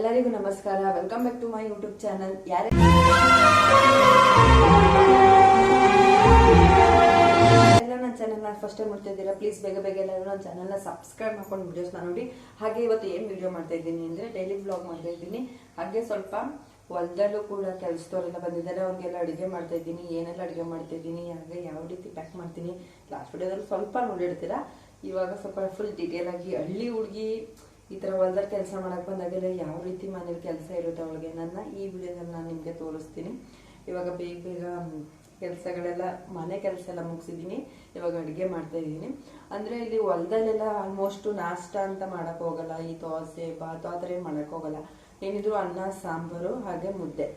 ಎಲ್ಲರಿಗೂ ನಮಸ್ಕಾರ. Welcome back to my YouTube channel ಯಾರೇ ಎಲ್ಲ ನನ್ನ ಚಾನಲ್ನ ಫಸ್ಟ್ ಟೈಮ್ ನೋಡ್ತಾ ಇದ್ದೀರಾ ಪ್ಲೀಸ್ ಬೇಗ ಬೇಗ ಎಲ್ಲರೂ ನನ್ನ ಚಾನಲ್ನ ಸಬ್ಸ್ಕ್ರೈಬ್ ಮಾಡ್ಕೊಂಡು ವಿಡಿಯೋಸ್ನ ನೋಡಿ. ಹಾಗೆ ಇವತ್ತು ಏನು ವಿಡಿಯೋ ಮಾಡ್ತಾ ಇದ್ದೀನಿ ಅಂದರೆ ಡೈಲಿ ಬ್ಲಾಗ್ ಮಾಡ್ತಾ ಇದ್ದೀನಿ. ಹಾಗೆ ಸ್ವಲ್ಪ ಹೊಲದಲ್ಲೂ ಕೂಡ ಕೆಲಸದವರೆಲ್ಲ ಬಂದಿದ್ದಾರೆ. ಅವ್ರಿಗೆಲ್ಲ ಅಡುಗೆ ಮಾಡ್ತಾ ಇದ್ದೀನಿ. ಏನೆಲ್ಲ ಅಡುಗೆ ಮಾಡ್ತಾ ಇದ್ದೀನಿ, ಹಾಗೆ ಯಾವ ರೀತಿ ಪ್ಯಾಕ್ ಮಾಡ್ತೀನಿ. ಲಾಸ್ಟ್ ವಿಡಿಯೋದಲ್ಲಿ ಸ್ವಲ್ಪ ನೋಡಿರ್ತೀರಾ? ಇವಾಗ ಸ್ವಲ್ಪ ಫುಲ್ ಡೀಟೇಲ್ ಆಗಿ ಹಳ್ಳಿ ಹುಡುಗಿ ಈ ಥರ ಹೊಲದಲ್ಲಿ ಕೆಲಸ ಮಾಡಕ್ ಬಂದಾಗೆಲ್ಲ ಯಾವ ರೀತಿ ಮನೇಲಿ ಕೆಲಸ ಇರುತ್ತೆ ಅವಳಿಗೆ ನನ್ನ ಈ ವಿಡಿಯೋದಲ್ಲಿ ನಾನು ನಿಮಗೆ ತೋರಿಸ್ತೀನಿ. ಇವಾಗ ಬೇಗ ಬೇಗ ಕೆಲಸಗಳೆಲ್ಲ, ಮನೆ ಕೆಲಸ ಎಲ್ಲ ಮುಗಿಸಿದ್ದೀನಿ. ಇವಾಗ ಅಡುಗೆ ಮಾಡ್ತಾ ಇದ್ದೀನಿ. ಅಂದರೆ ಇಲ್ಲಿ ಹೊಲದಲ್ಲೆಲ್ಲ ಆಲ್ಮೋಸ್ಟ್ ನಾಷ್ಟ ಅಂತ ಮಾಡಕ್ ಹೋಗಲ್ಲ. ಈ ದೋಸೆ ಬಾತು ಆ ಥರ ಏನು ಮಾಡಕ್ ಹೋಗಲ್ಲ. ಏನಿದ್ರು ಅನ್ನ, ಸಾಂಬಾರು, ಹಾಗೆ ಮುದ್ದೆ.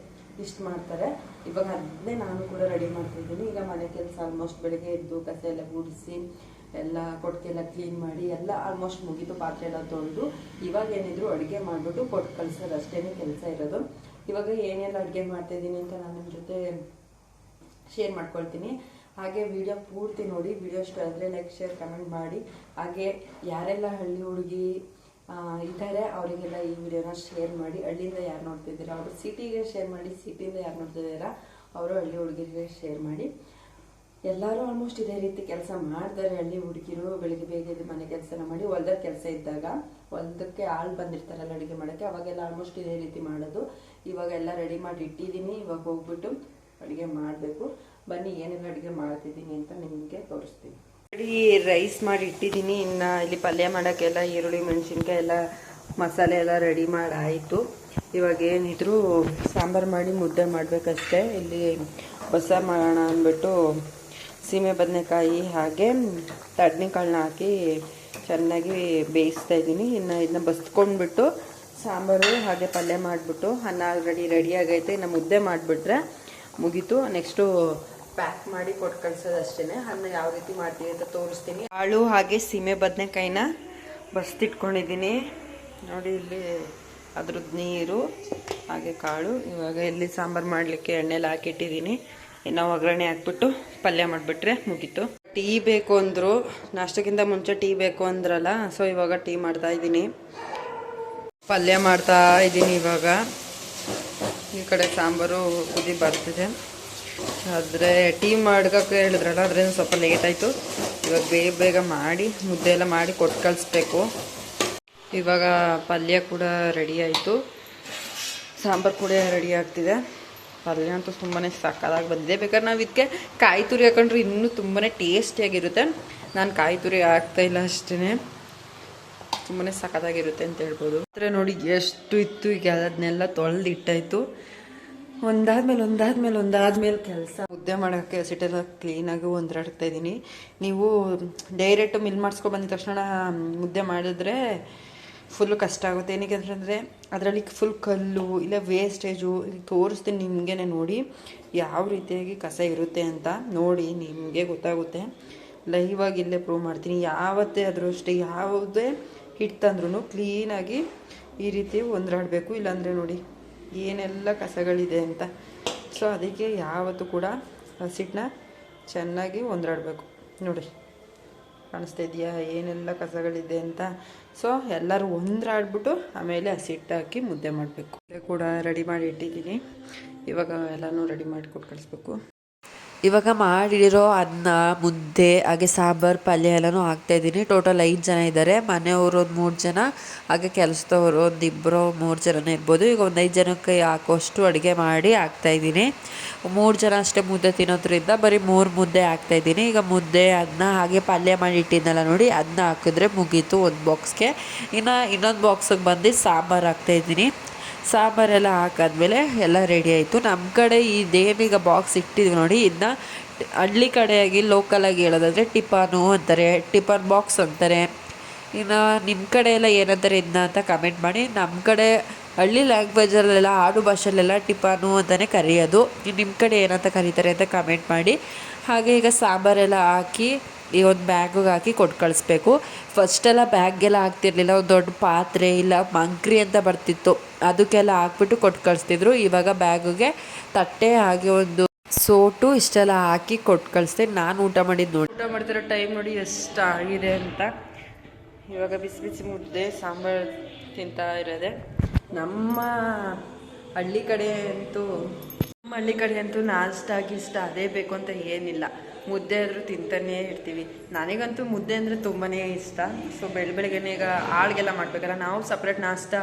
ಇಷ್ಟು ಮಾಡ್ತಾರೆ. ಇವಾಗ ಅದನ್ನೇ ನಾನು ಕೂಡ ರೆಡಿ ಮಾಡ್ತಾ ಇದ್ದೀನಿ ಈಗ ಮನೆ ಕೆಲಸ ಆಲ್ಮೋಸ್ಟ್ ಬೆಳಗ್ಗೆ ಎದ್ದು ಕಸ ಎಲ್ಲ ಗುಡಿಸಿ ಎಲ್ಲ ಕೊಟ್ಟಿಗೆ ಎಲ್ಲ ಕ್ಲೀನ್ ಮಾಡಿ ಎಲ್ಲ ಆಲ್ಮೋಸ್ಟ್ ಮುಗೀತು, ಪಾತ್ರೆ ಎಲ್ಲ ತೊಳೆದು. ಇವಾಗ ಏನಿದ್ರು ಅಡುಗೆ ಮಾಡಿಬಿಟ್ಟು ಕೊಟ್ಟು ಕಳ್ಸೋದು ಅಷ್ಟೇ ಕೆಲಸ ಇರೋದು. ಇವಾಗ ಏನೆಲ್ಲ ಅಡುಗೆ ಮಾಡ್ತಾಯಿದ್ದೀನಿ ಅಂತ ನಾನು ನಿಮ್ಮ ಜೊತೆ ಶೇರ್ ಮಾಡ್ಕೊಳ್ತೀನಿ. ಹಾಗೆ ವಿಡಿಯೋ ಪೂರ್ತಿ ನೋಡಿ ವಿಡಿಯೋ ಇಷ್ಟ ಆದರೆ ಲೈಕ್ ಶೇರ್ ಕಮೆಂಟ್ ಮಾಡಿ. ಹಾಗೆ ಯಾರೆಲ್ಲ ಹಳ್ಳಿ ಹುಡುಗಿ ಇದ್ದಾರೆ ಅವರಿಗೆಲ್ಲ ಈ ವಿಡಿಯೋನ ಶೇರ್ ಮಾಡಿ. ಹಳ್ಳಿಯಿಂದ ಯಾರು ನೋಡ್ತಿದ್ದೀರಾ? ಅವರು ಸಿಟಿಗೆ ಶೇರ್ ಮಾಡಿ ಸಿಟಿಯಿಂದ ಯಾರು ನೋಡ್ತಿದ್ದೀರಾ? ಅವರು ಹಳ್ಳಿ ಹುಡುಗಿರಿಗೆ ಶೇರ್ ಮಾಡಿ. ಎಲ್ಲರೂ ಆಲ್ಮೋಸ್ಟ್ ಇದೇ ರೀತಿ ಕೆಲಸ ಮಾಡ್ತಾರೆ. ಹಳ್ಳಿ ಹುಡುಗಿರು, ಬೆಳಿಗ್ಗೆ ಬೇಗ ಎದ್ದು ಮನೆ ಕೆಲಸನ ಮಾಡಿ ಹೊಲ್ದಾಗ ಕೆಲಸ ಇದ್ದಾಗ ಹೊಲ್ದಕ್ಕೆ ಆಳು ಬಂದಿರ್ತಾರಲ್ಲ ಅಡುಗೆ ಮಾಡೋಕ್ಕೆ, ಅವಾಗೆಲ್ಲ ಆಲ್ಮೋಸ್ಟ್ ಇದೇ ರೀತಿ ಮಾಡೋದು. ಇವಾಗ ಎಲ್ಲ ರೆಡಿ ಮಾಡಿ ಇಟ್ಟಿದ್ದೀನಿ ಇವಾಗ ಹೋಗ್ಬಿಟ್ಟು ಅಡುಗೆ ಮಾಡಬೇಕು. ಬನ್ನಿ, ಏನೆಲ್ಲ ಅಡುಗೆ ಮಾಡ್ತಿದ್ದೀನಿ ಅಂತ ನಿಮಗೆ ತೋರಿಸ್ತೀನಿ. ರೆಡಿ ರೈಸ್ ಮಾಡಿ ಇಟ್ಟಿದ್ದೀನಿ ಇನ್ನು ಇಲ್ಲಿ ಪಲ್ಯ ಮಾಡೋಕ್ಕೆಲ್ಲ ಈರುಳ್ಳಿ, ಮೆಣಸಿನ್ಕಾಯಿ ಎಲ್ಲ ಮಸಾಲೆ ಎಲ್ಲ ರೆಡಿ ಮಾಡಾಯಿತು ಇವಾಗ ಏನಿದ್ರು ಸಾಂಬಾರು ಮಾಡಿ ಮುದ್ದೆ ಮಾಡಬೇಕಷ್ಟೇ. ಇಲ್ಲಿ ಹೊಸ ಮಾಡೋಣ ಅಂದ್ಬಿಟ್ಟು ಸೀಮೆ ಬದನೆಕಾಯಿ ಹಾಗೆ ತಡ್ನಿಕಾಳನ್ನ ಹಾಕಿ ಚೆನ್ನಾಗಿ ಬೇಯಿಸ್ತಾ ಇದ್ದೀನಿ. ಇನ್ನು ಇದನ್ನ ಬಸ್ಕೊಂಡ್ಬಿಟ್ಟು ಸಾಂಬಾರು ಹಾಗೆ ಪಲ್ಯ ಮಾಡಿಬಿಟ್ಟು ಅನ್ನ ಆಲ್ರೆಡಿ ರೆಡಿ ಆಗೈತೆ. ಇನ್ನು ಮುದ್ದೆ ಮಾಡಿಬಿಟ್ರೆ ಮುಗೀತು. ನೆಕ್ಸ್ಟು ಪ್ಯಾಕ್ ಮಾಡಿ ಕೊಟ್ಟು ಕಳ್ಸೋದು ಅಷ್ಟೇ ಅನ್ನ ಯಾವ ರೀತಿ ಮಾಡ್ತೀವಿ ಅಂತ ತೋರಿಸ್ತೀನಿ. ಕಾಳು ಹಾಗೆ ಸೀಮೆ ಬದನೆಕಾಯಿನ ಬಸ್ತಿಟ್ಕೊಂಡಿದ್ದೀನಿ. ನೋಡಿ ಇಲ್ಲಿ ಅದ್ರದ್ದು ನೀರು ಹಾಗೆ ಕಾಳು. ಇವಾಗ ಇಲ್ಲಿ ಸಾಂಬಾರು ಮಾಡಲಿಕ್ಕೆ ಎಣ್ಣೆಲಿ ಹಾಕಿಟ್ಟಿದ್ದೀನಿ. ಇನ್ನು ಒಗ್ಗರಣೆ ಹಾಕ್ಬಿಟ್ಟು ಪಲ್ಯ ಮಾಡಿಬಿಟ್ರೆ ಮುಗೀತು. ಟೀ ಬೇಕು ಅಂದರು, ನಾಷ್ಟಕ್ಕಿಂತ ಮುಂಚೆ ಟೀ ಬೇಕು ಅಂದ್ರಲ್ಲ ಸೊ ಇವಾಗ ಟೀ ಮಾಡ್ತಾ ಇದ್ದೀನಿ. ಪಲ್ಯ ಮಾಡ್ತಾ ಇದ್ದೀನಿ ಇವಾಗ. ಈ ಕಡೆ ಸಾಂಬಾರು ಕುದಿ ಬರ್ತಿದೆ. ಆದರೆ ಟೀ ಮಾಡ್ಕೋಕೆ ಹೇಳಿದ್ರಲ್ಲ, ಅದರಿಂದ ಸ್ವಲ್ಪ ಲೇಟ್ ಆಯಿತು. ಇವಾಗ ಬೇಗ ಬೇಗ ಮಾಡಿ, ಮುದ್ದೆ ಎಲ್ಲ ಮಾಡಿ ಕೊಟ್ಟು ಕಳಿಸ್ಬೇಕು. ಇವಾಗ ಪಲ್ಯ ಕೂಡ ರೆಡಿ ಆಯಿತು. ಸಾಂಬಾರು ಕೂಡ ರೆಡಿ ಆಗ್ತಿದೆ. ಪಲ್ಯ ಅಂತೂ ತುಂಬಾ ಸಕ್ಕದಾಗಿ ಬಂದಿದೆ. ಬೇಕಾದ್ರೆ ನಾವು ಇದಕ್ಕೆ ಕಾಯಿ ತುರಿ ಹಾಕೊಂಡ್ರೆ ಇನ್ನೂ ತುಂಬಾ ಟೇಸ್ಟಿಯಾಗಿರುತ್ತೆ ನಾನು ಕಾಯಿ ತುರಿ ಹಾಕ್ತಾಯಿಲ್ಲ ಅಷ್ಟೇ ತುಂಬಾ ಸಖತ್ತಾಗಿರುತ್ತೆ ಅಂತ ಹೇಳ್ಬೋದು. ಆದರೆ ನೋಡಿ ಎಷ್ಟು ಇತ್ತು ಈಗ ಅದನ್ನೆಲ್ಲ ತೊಳೆದು ಇಟ್ಟಾಯಿತು. ಒಂದಾದ್ಮೇಲೆ ಒಂದಾದ್ಮೇಲೆ ಒಂದಾದ್ಮೇಲೆ ಕೆಲಸ. ಮುದ್ದೆ ಮಾಡೋಕ್ಕೆ ಸಿಟ್ಟೆಲ್ಲ ಕ್ಲೀನಾಗಿ ಒಂದ್ರಾಡ್ತಾ ಇದ್ದೀನಿ ನೀವು ಡೈರೆಕ್ಟ್ ಮಿಲ್ ಮಾಡಿಸ್ಕೊಂಡು ಬಂದಿದ ತಕ್ಷಣ ಮುದ್ದೆ ಮಾಡಿದ್ರೆ ಫುಲ್ಲು ಕಷ್ಟ ಆಗುತ್ತೆ. ಏನಕ್ಕೆ ಅಂತಂದರೆ ಅದರಲ್ಲಿ ಫುಲ್ ಕಲ್ಲು ಇಲ್ಲ ವೇಸ್ಟೇಜು ತೋರಿಸ್ತೀನಿ ನಿಮಗೇನೆ ನೋಡಿ ಯಾವ ರೀತಿಯಾಗಿ ಕಸ ಇರುತ್ತೆ ಅಂತ ನೋಡಿ ನಿಮಗೆ ಗೊತ್ತಾಗುತ್ತೆ. ಲೈವಾಗಿ ಇಲ್ಲೇ ಪ್ರೂವ್ ಮಾಡ್ತೀನಿ. ಯಾವತ್ತೇ ಆದರೂ ಅಷ್ಟೇ ಯಾವುದೇ ಹಿಟ್ ತಂದ್ರೂ ಕ್ಲೀನಾಗಿ ಈ ರೀತಿ ಒಂದ್ರಾಡಬೇಕು ಇಲ್ಲಾಂದರೆ ನೋಡಿ ಏನೆಲ್ಲ ಕಸಗಳಿದೆ ಅಂತ. ಸೊ ಅದಕ್ಕೆ ಯಾವತ್ತೂ ಕೂಡ ಹಸಿಟ್ಟನ್ನ ಚೆನ್ನಾಗಿ ಒಂದ್ರಾಡಬೇಕು ನೋಡಿ. ಕಾಣಿಸ್ತಾ ಇದೆಯಾ ಏನೆಲ್ಲ ಕಸಗಳಿದೆ ಅಂತ. ಸೊ ಎಲ್ಲರೂ ಒಂದ್ರಾಡ್ಬಿಟ್ಟು ಆಮೇಲೆ ಹಸಿಟ್ಟು ಹಾಕಿ ಮುದ್ದೆ ಮಾಡಬೇಕು. ಕೂಡ ರೆಡಿ ಮಾಡಿ ಇಟ್ಟಿದ್ದೀನಿ. ಇವಾಗ ಎಲ್ಲನೂ ರೆಡಿ ಮಾಡಿ ಕೊಟ್ಟು ಕಳಿಸ್ಬೇಕು. ಇವಾಗ ಮಾಡಿರೋ ಅನ್ನ ಮುದ್ದೆ ಹಾಗೆ ಸಾಂಬಾರು, ಪಲ್ಯ ಎಲ್ಲನೂ ಹಾಕ್ತಾಯಿದ್ದೀನಿ ಟೋಟಲ್ ಐದು ಜನ ಇದ್ದಾರೆ. ಮನೆಯವರು ಒಂದು ಮೂರು ಜನ, ಹಾಗೆ ಕೆಲಸದವರು ಒಂದು ಇಬ್ಬರು ಮೂರು ಜನನೇ ಇರ್ಬೋದು. ಈಗ ಒಂದು ಐದು ಜನಕ್ಕೆ ಹಾಕೋಷ್ಟು ಅಡುಗೆ ಮಾಡಿ ಹಾಕ್ತಾಯಿದ್ದೀನಿ ಮೂರು ಜನ ಅಷ್ಟೇ ಮುದ್ದೆ ತಿನ್ನೋದ್ರಿಂದ ಬರೀ ಮೂರು ಮುದ್ದೆ ಹಾಕ್ತಾಯಿದ್ದೀನಿ ಈಗ ಮುದ್ದೆ, ಅನ್ನ, ಹಾಗೆ ಪಲ್ಯ ಮಾಡಿ ಇಟ್ಟಿದ್ದೆಲ್ಲ ನೋಡಿ ಅದನ್ನ ಹಾಕಿದ್ರೆ ಮುಗೀತು ಒಂದು ಬಾಕ್ಸ್ಗೆ ಇನ್ನು ಇನ್ನೊಂದು ಬಾಕ್ಸಿಗೆ ಬಂದು ಸಾಂಬಾರು ಹಾಕ್ತಾಯಿದ್ದೀನಿ ಸಾಂಬಾರೆಲ್ಲ ಹಾಕಾದ್ಮೇಲೆ ಎಲ್ಲ ರೆಡಿ ಆಯಿತು. ನಮ್ಮ ಕಡೆ ಇದೇನೀಗ ಬಾಕ್ಸ್ ಇಟ್ಟಿದ್ವಿ ನೋಡಿ ಇದನ್ನ ಹಳ್ಳಿ ಕಡೆಯಾಗಿ ಲೋಕಲಾಗಿ ಹೇಳೋದಾದರೆ ಟಿಪಾನು ಅಂತಾರೆ, ಟಿಫನ್ ಬಾಕ್ಸ್ ಅಂತಾರೆ. ಇನ್ನು ನಿಮ್ಮ ಕಡೆ ಎಲ್ಲ ಏನಂತಾರೆ ಇದನ್ನ ಅಂತ ಕಮೆಂಟ್ ಮಾಡಿ. ನಮ್ಮ ಕಡೆ ಹಳ್ಳಿ ಲ್ಯಾಂಗ್ವೇಜಲ್ಲೆಲ್ಲ ಆಡು ಭಾಷೆಲೆಲ್ಲ ಟಿಪ್ಪಾನು ಅಂತಲೇ ಕರೆಯೋದು. ನಿಮ್ಮ ಕಡೆ ಏನಂತ ಕರೀತಾರೆ ಅಂತ ಕಮೆಂಟ್ ಮಾಡಿ. ಹಾಗೆ ಈಗ ಸಾಂಬಾರೆಲ್ಲ ಹಾಕಿ, ಈ ಒಂದು ಬ್ಯಾಗಿಗೆ ಹಾಕಿ ಕೊಟ್ಟು ಕಳಿಸ್ಬೇಕು. ಫಸ್ಟೆಲ್ಲ ಬ್ಯಾಗ್ಗೆಲ್ಲ ಹಾಕ್ತಿರ್ಲಿಲ್ಲ, ಒಂದು ದೊಡ್ಡ ಪಾತ್ರೆ ಇಲ್ಲ, ಮಂಕ್ರಿ ಅಂತ ಬರ್ತಿತ್ತು. ಅದಕ್ಕೆಲ್ಲ ಹಾಕ್ಬಿಟ್ಟು ಕೊಟ್ಟು ಕಳಿಸ್ತಿದ್ರು. ಇವಾಗ ಬ್ಯಾಗಿಗೆ ತಟ್ಟೆ, ಹಾಗೆ ಒಂದು ಸೋಟು ಇಷ್ಟೆಲ್ಲ ಹಾಕಿ ಕೊಟ್ಟು ಕಳಿಸ್ತೀನಿ ನಾನು ಊಟ ಮಾಡಿದ್ದು ನೋಡಿ ಊಟ ಮಾಡ್ತಿರೋ ಟೈಮ್ ನೋಡಿ ಎಷ್ಟು ಆಗಿದೆ ಅಂತ. ಇವಾಗ ಬಿಸಿ ಬಿಸಿ ಮುದ್ದೆ, ಸಾಂಬಾರು ತಿಂತಾ ಇರೋದೆ. ನಮ್ಮ ಹಳ್ಳಿ ಕಡೆ ಅಂತೂ, ನಮ್ಮ ಹಳ್ಳಿ ಕಡೆ ಅಂತೂ ನಾಷ್ಟ ಇಷ್ಟ ಅದೇ ಬೇಕು ಅಂತ ಏನಿಲ್ಲ. ಮುದ್ದೆ ಆದರೂ ತಿಂತಾನೇ ಇರ್ತೀವಿ. ನನಗಂತೂ ಮುದ್ದೆ ಅಂದರೆ ತುಂಬಾ ಇಷ್ಟ. ಸೊ ಬೆಳ ಬೆಳಗ್ಗೆನೇ ಈಗ ಆಳ್ಗೆಲ್ಲ ಮಾಡಬೇಕಲ್ಲ, ನಾವು ಸಪ್ರೇಟ್ ನಾಷ್ಟ,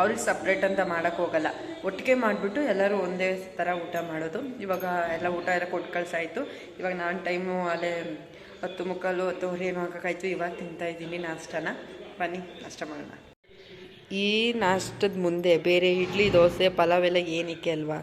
ಅವ್ರಿಗೆ ಸಪ್ರೇಟ್ ಅಂತ ಮಾಡೋಕ್ಕೆ ಹೋಗಲ್ಲ. ಒಟ್ಟಿಗೆ ಮಾಡಿಬಿಟ್ಟು ಎಲ್ಲರೂ ಒಂದೇ ಥರ ಊಟ ಮಾಡೋದು. ಇವಾಗ ಎಲ್ಲ ಊಟ ಎಲ್ಲ ಕೊಟ್ಟು ಕಳ್ಸಾಯಿತು. ಇವಾಗ ನಾನು ಟೈಮು ಅಲ್ಲೇ ಹತ್ತು ಮುಕ್ಕಾಲು, ಹತ್ತುವರೆ ಏನು ಹಾಕೋಕ್ಕಾಯ್ತು ಇವಾಗ ತಿಂತಾಯಿದ್ದೀನಿ ನಾಷ್ಟನ. ಬನ್ನಿ, ನಾಷ್ಟ ಮಾಡೋಣ. ಈ ನಾಷ್ಟದ ಮುಂದೆ ಬೇರೆ ಇಡ್ಲಿ ದೋಸೆ ಪಲಾವ್ ಎಲ್ಲ ಏನಕ್ಕೆ ಅಲ್ವಾ?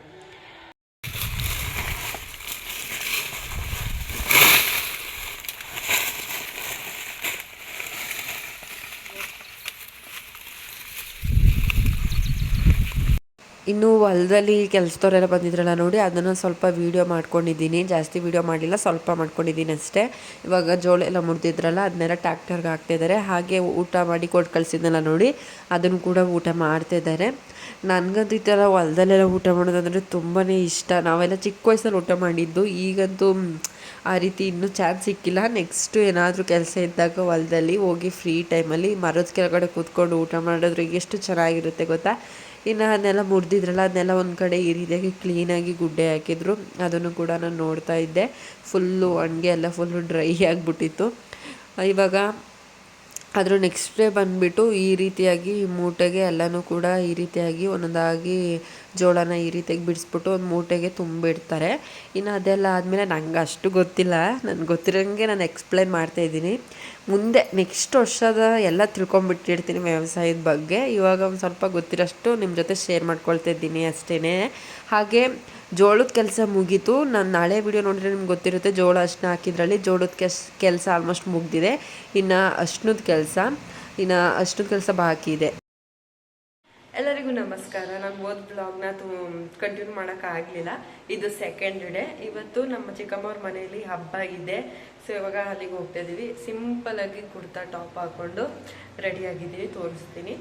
ಇನ್ನು ಹೊಲದಲ್ಲಿ ಕೆಲಸದವರೆಲ್ಲ ಬಂದಿದ್ರಲ್ಲ ನೋಡಿ, ಅದನ್ನು ಸ್ವಲ್ಪ ವೀಡಿಯೋ ಮಾಡ್ಕೊಂಡಿದ್ದೀನಿ. ಜಾಸ್ತಿ ವೀಡಿಯೋ ಮಾಡಲಿಲ್ಲ, ಸ್ವಲ್ಪ ಮಾಡ್ಕೊಂಡಿದ್ದೀನಿ ಅಷ್ಟೇ. ಇವಾಗ ಜೋಳ ಎಲ್ಲ ಮುರಿದಿದ್ರಲ್ಲ, ಅದನ್ನೆಲ್ಲ ಟ್ಯಾಕ್ಟರ್ಗೆ ಹಾಕ್ತಿದ್ದಾರೆ ಹಾಗೆ ಊಟ ಮಾಡಿ ಕೊಟ್ಟು ಕಳಿಸಿದ್ನಲ್ಲ ನೋಡಿ, ಅದನ್ನು ಕೂಡ ಊಟ ಮಾಡ್ತಿದ್ದಾರೆ ನನಗಂತೂ ಈ ಥರ ಹೊಲದಲ್ಲೆಲ್ಲ ಊಟ ಮಾಡೋದಂದರೆ ತುಂಬಾ ಇಷ್ಟ. ನಾವೆಲ್ಲ ಚಿಕ್ಕ ವಯಸ್ಸಲ್ಲಿ ಊಟ ಮಾಡಿದ್ದು, ಈಗಂತೂ ಆ ರೀತಿ ಇನ್ನೂ ಚಾನ್ಸ್ ಸಿಕ್ಕಿಲ್ಲ. ನೆಕ್ಸ್ಟು ಏನಾದರೂ ಕೆಲಸ ಇದ್ದಾಗ ಹೊಲದಲ್ಲಿ ಹೋಗಿ ಫ್ರೀ ಟೈಮಲ್ಲಿ ಮರದ ಕೆಳಗಡೆ ಕೂತ್ಕೊಂಡು ಊಟ ಮಾಡಿದ್ರೆ ಎಷ್ಟು ಚೆನ್ನಾಗಿರುತ್ತೆ ಗೊತ್ತಾ? ಇನ್ನು ಅದನ್ನೆಲ್ಲ ಮುರಿದಿದ್ರಲ್ಲ, ಅದನ್ನೆಲ್ಲ ಒಂದು ಕಡೆ ಈ ರೀತಿಯಾಗಿ ಕ್ಲೀನಾಗಿ ಗುಡ್ಡೆ ಹಾಕಿದ್ರು. ಅದನ್ನು ಕೂಡ ನಾನು ನೋಡ್ತಾ ಇದ್ದೆ. ಫುಲ್ಲು ಒಣಗೆ ಎಲ್ಲ ಫುಲ್ಲು ಡ್ರೈ ಆಗಿಬಿಟ್ಟಿತ್ತು. ಇವಾಗ ಅದ್ರ ನೆಕ್ಸ್ಟ್ ಡೇ ಬಂದುಬಿಟ್ಟು ಈ ರೀತಿಯಾಗಿ ಮೂಟೆಗೆ ಎಲ್ಲನೂ ಕೂಡ ಈ ರೀತಿಯಾಗಿ ಒಂದೊಂದಾಗಿ ಜೋಳನ ಈ ರೀತಿಯಾಗಿ ಬಿಡಿಸ್ಬಿಟ್ಟು ಒಂದು ಮೂಟೆಗೆ ತುಂಬಿಡ್ತಾರೆ. ಇನ್ನು ಅದೆಲ್ಲ ಆದಮೇಲೆ ನಂಗೆ ಅಷ್ಟು ಗೊತ್ತಿಲ್ಲ. ನನಗೆ ಗೊತ್ತಿರೋಂಗೆ ನಾನು ಎಕ್ಸ್ಪ್ಲೈನ್ ಮಾಡ್ತಾಯಿದ್ದೀನಿ ಮುಂದೆ ನೆಕ್ಸ್ಟ್ ವರ್ಷದ ಎಲ್ಲ ತಿಳ್ಕೊಂಬಿಟ್ಟಿರ್ತೀನಿ ವ್ಯವಸಾಯದ ಬಗ್ಗೆ. ಇವಾಗ ಒಂದು ಸ್ವಲ್ಪ ಗೊತ್ತಿರೋಷ್ಟು ನಿಮ್ಮ ಜೊತೆ ಶೇರ್ ಮಾಡ್ಕೊಳ್ತಾ ಇದ್ದೀನಿ ಅಷ್ಟೇ ಹಾಗೆ ಜೋಳದ ಕೆಲಸ ಮುಗೀತು. ನಾನು ನಾಳೆ ವಿಡಿಯೋ ನೋಡಿದ್ರೆ ನಿಮ್ಗೆ ಗೊತ್ತಿರುತ್ತೆ, ಜೋಳ ಅಷ್ಟನ್ನ ಹಾಕಿದ್ರಲ್ಲಿ ಜೋಳದ ಕೆಸ್, ಕೆಲಸ ಆಲ್ಮೋಸ್ಟ್ ಮುಗ್ದಿದೆ. ಇನ್ನು ಅಷ್ಟನದ ಕೆಲಸ. ಇನ್ನು ಅಷ್ಟದ ಕೆಲಸ ಬಾಕಿ ಇದೆ. ಎಲ್ಲರಿಗೂ ನಮಸ್ಕಾರ. ನಾನು ಓದ್ ಬ್ಲಾಗ್ನ ಕಂಟಿನ್ಯೂ ಮಾಡೋಕ್ಕಾಗಲಿಲ್ಲ ಇದು ಸೆಕೆಂಡ್ ಡೇ ಇವತ್ತು ನಮ್ಮ ಚಿಕ್ಕಮ್ಮವ್ರ ಮನೆಯಲ್ಲಿ ಹಬ್ಬ ಇದೆ. ಸೊ ಇವಾಗ ಅಲ್ಲಿಗೆ ಹೋಗ್ತಾ ಇದ್ದೀವಿ ಸಿಂಪಲ್ ಆಗಿ ಕುರ್ತಾ ಟಾಪ್ ಹಾಕೊಂಡು ರೆಡಿ ಆಗಿದ್ದೀವಿ ತೋರಿಸ್ತೀನಿ.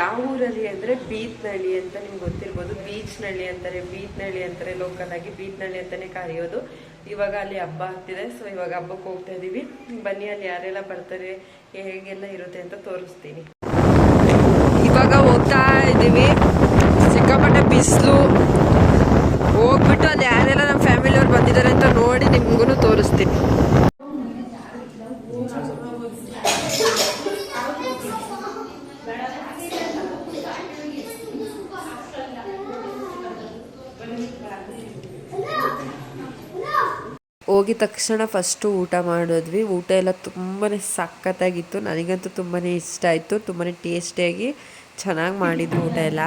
ಯಾವ ಊರಲ್ಲಿ ಅಂದರೆ ಬೀತ್ನಳ್ಳಿ ಅಂತ ನಿಮ್ಗೆ ಗೊತ್ತಿರ್ಬೋದು. ಬೀಚ್ನಳ್ಳಿ ಅಂತಾರೆ, ಬೀತ್ನಳ್ಳಿ ಅಂತಾರೆ ಲೋಕಲ್ ಆಗಿ ಬೀತ್ನಳ್ಳಿ ಅಂತಲೇ ಕರೆಯೋದು. ಇವಾಗ ಅಲ್ಲಿ ಹಬ್ಬ ಆಗ್ತಿದೆ. ಸೊ ಇವಾಗ ಹಬ್ಬಕ್ಕೆ ಹೋಗ್ತಾ ಇದ್ದೀವಿ ಬನ್ನಿ, ಅಲ್ಲಿ ಯಾರೆಲ್ಲ ಬರ್ತಾರೆ, ಹೇಗೆಲ್ಲ ಇರುತ್ತೆ ಅಂತ ತೋರಿಸ್ತೀನಿ. ಇದ್ದೀವಿ. ಸಿಕ್ಕಾಪಟ್ಟೆ ಬಿಸಿಲು. ಹೋಗ್ಬಿಟ್ಟು ಅಲ್ಲಿ ಯಾರೆಲ್ಲ ನಮ್ಮ ಫ್ಯಾಮಿಲಿಯವ್ರು ಬಂದಿದ್ದಾರೆ ಅಂತ ನೋಡಿ ನಿಮ್ಗೂ ತೋರಿಸ್ತೀನಿ. ಹೋಗಿದ ತಕ್ಷಣ ಫಸ್ಟು ಊಟ ಮಾಡಿದ್ವಿ. ಊಟ ಎಲ್ಲ ತುಂಬಾ ಸಖತ್ತಾಗಿತ್ತು. ನನಗಂತೂ ತುಂಬಾ ಇಷ್ಟ ಆಯಿತು. ತುಂಬಾ ಟೇಸ್ಟಿಯಾಗಿ ಚೆನ್ನಾಗಿ ಮಾಡಿದ್ರು ಊಟ ಎಲ್ಲ.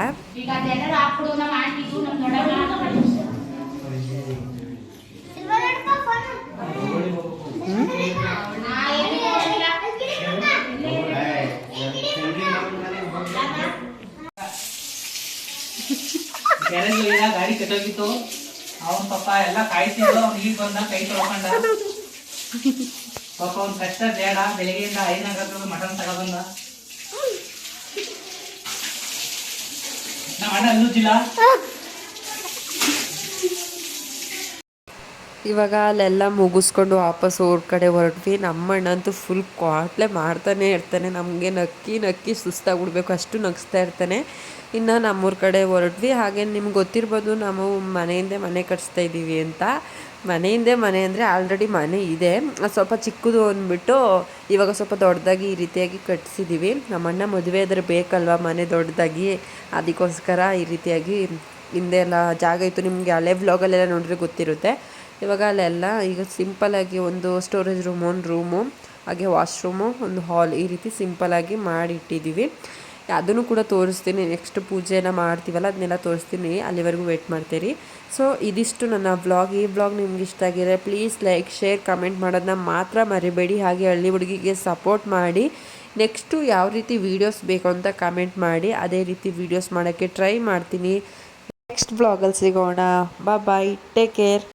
ಗಾಡಿ ಕೆಟ್ಟೋಗಿತ್ತು ಅವನ್ ಪಾಪ ಎಲ್ಲ ಕಾಯ್ತಿದ್ರು ಅವ್ನು ಈಗ ಬಂದ ಕೈ ತೊಳ್ಕೊಂಡ ಪಾಪ ಅವ್ನ್ ಕಷ್ಟ ಬೇಡ ಬೆಳಿಗ್ಗೆಯಿಂದ ಐನಾಗ ಮಟನ್ ತಗೊಬಂದ Nak mana dulu Cila? Ah. ಇವಾಗ ಅಲ್ಲೆಲ್ಲ ಮುಗಿಸ್ಕೊಂಡು ವಾಪಸ್ ಊರ ಕಡೆ ಹೊರಟ್ವಿ. ನಮ್ಮ ಅಣ್ಣ ಅಂತೂ ಫುಲ್ ಕ್ವಾಟ್ಲೆ ಮಾಡ್ತಾನೆ ಇರ್ತಾನೆ. ನಮಗೆ ನಕ್ಕಿ ನಕ್ಕಿ ಸುಸ್ತಾಗ್ಬಿಡ್ಬೇಕು. ಅಷ್ಟು ನಗಿಸ್ತಾ ಇರ್ತಾನೆ. ಇನ್ನು ನಮ್ಮೂರ ಕಡೆ ಹೊರಟ್ವಿ. ಹಾಗೆ ನಿಮ್ಗೆ ಗೊತ್ತಿರ್ಬೋದು ನಾವು ಮನೆಯಿಂದ ಮನೆ ಕಟ್ಸ್ತಾ ಇದ್ದೀವಿ ಅಂತ. ಮನೆಯಿಂದೆ ಮನೆ ಅಂದರೆ ಆಲ್ರೆಡಿ ಮನೆ ಇದೆ. ಸ್ವಲ್ಪ ಚಿಕ್ಕದು ಅಂದ್ಬಿಟ್ಟು ಇವಾಗ ಸ್ವಲ್ಪ ದೊಡ್ಡದಾಗಿ ಈ ರೀತಿಯಾಗಿ ಕಟ್ಸಿದ್ದೀವಿ. ನಮ್ಮಣ್ಣ ಮದುವೆ ಆದರೆ ಬೇಕಲ್ವ ಮನೆ ದೊಡ್ಡದಾಗಿ? ಅದಕ್ಕೋಸ್ಕರ ಈ ರೀತಿಯಾಗಿ ಹಿಂದೆ ಎಲ್ಲ ಜಾಗ ಇತ್ತು. ನಿಮಗೆ ಹಳೆ ವ್ಲಾಗಲ್ಲೆಲ್ಲ ನೋಡಿದ್ರೆ ಗೊತ್ತಿರುತ್ತೆ. ಇವಾಗ ಅಲ್ಲೆಲ್ಲ ಈಗ ಸಿಂಪಲಾಗಿ ಒಂದು ಸ್ಟೋರೇಜ್ ರೂಮ್ ಒಂದು ರೂಮು ಹಾಗೆ ವಾಶ್ರೂಮು ಒಂದು ಹಾಲ್ ಈ ರೀತಿ ಸಿಂಪಲಾಗಿ ಮಾಡಿಟ್ಟಿದ್ದೀವಿ. ಅದನ್ನು ಕೂಡ ತೋರಿಸ್ತೀನಿ. ನೆಕ್ಸ್ಟ್ ಪೂಜೆನ ಮಾಡ್ತೀವಲ್ಲ, ಅದನ್ನೆಲ್ಲ ತೋರಿಸ್ತೀನಿ. ಅಲ್ಲಿವರೆಗೂ ವೆಯ್ಟ್ ಮಾಡ್ತೀರಿ. ಸೊ ಇದಿಷ್ಟು ನನ್ನ ವ್ಲಾಗ್ ಈ ವ್ಲಾಗ್ ನಿಮ್ಗೆ ಇಷ್ಟ ಆಗಿದೆ ಪ್ಲೀಸ್ ಲೈಕ್ ಶೇರ್ ಕಮೆಂಟ್ ಮಾಡೋದನ್ನ ಮಾತ್ರ ಮರಿಬೇಡಿ. ಹಾಗೆ ಹಳ್ಳಿ ಹುಡುಗಿಗೆ ಸಪೋರ್ಟ್ ಮಾಡಿ. ನೆಕ್ಸ್ಟು ಯಾವ ರೀತಿ ವೀಡಿಯೋಸ್ ಬೇಕು ಅಂತ ಕಮೆಂಟ್ ಮಾಡಿ. ಅದೇ ರೀತಿ ವೀಡಿಯೋಸ್ ಮಾಡೋಕ್ಕೆ ಟ್ರೈ ಮಾಡ್ತೀನಿ. ನೆಕ್ಸ್ಟ್ ವ್ಲಾಗಲ್ಲಿ ಸಿಗೋಣ. Bye take care